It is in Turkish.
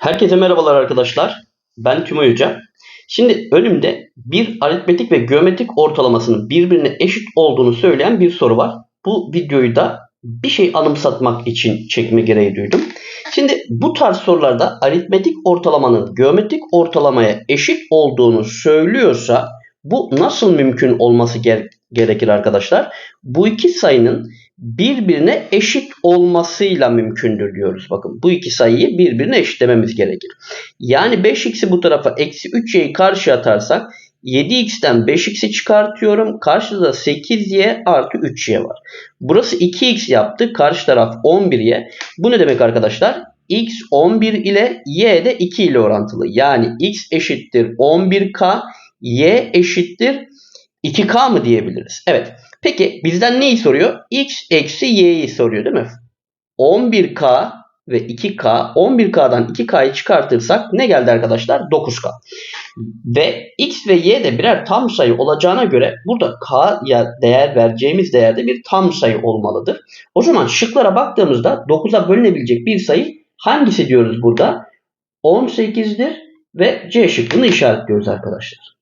Herkese merhabalar arkadaşlar. Ben Tümay Hoca. Şimdi önümde bir aritmetik ve geometrik ortalamasının birbirine eşit olduğunu söyleyen bir soru var. Bu videoyu da bir şey anımsatmak için çekme gereği duydum. Şimdi bu tarz sorularda aritmetik ortalamanın geometrik ortalamaya eşit olduğunu söylüyorsa bu nasıl mümkün olması ger- gerekir arkadaşlar? Bu iki sayının birbirine eşit olmasıyla mümkündür diyoruz. Bakın bu iki sayıyı birbirine eşitlememiz gerekir. Yani 5x'i bu tarafa eksi 3y'yi karşıya atarsak 7x'ten 5x'i çıkartıyorum. Karşıda 8y artı 3y var. Burası 2x yaptı. Karşı taraf 11y. Bu ne demek arkadaşlar? x 11 ile y de 2 ile orantılı. Yani x eşittir 11k, y eşittir 2k mı diyebiliriz? Evet. Peki bizden neyi soruyor? x eksi y'yi soruyor değil mi? 11k ve 2k 11k'dan 2k'yı çıkartırsak ne geldi arkadaşlar? 9k. Ve x ve y de birer tam sayı olacağına göre burada k'ya değer vereceğimiz değerde bir tam sayı olmalıdır. O zaman şıklara baktığımızda 9'a bölünebilecek bir sayı hangisi diyoruz burada? 18'dir ve C şıkkını işaretliyoruz arkadaşlar.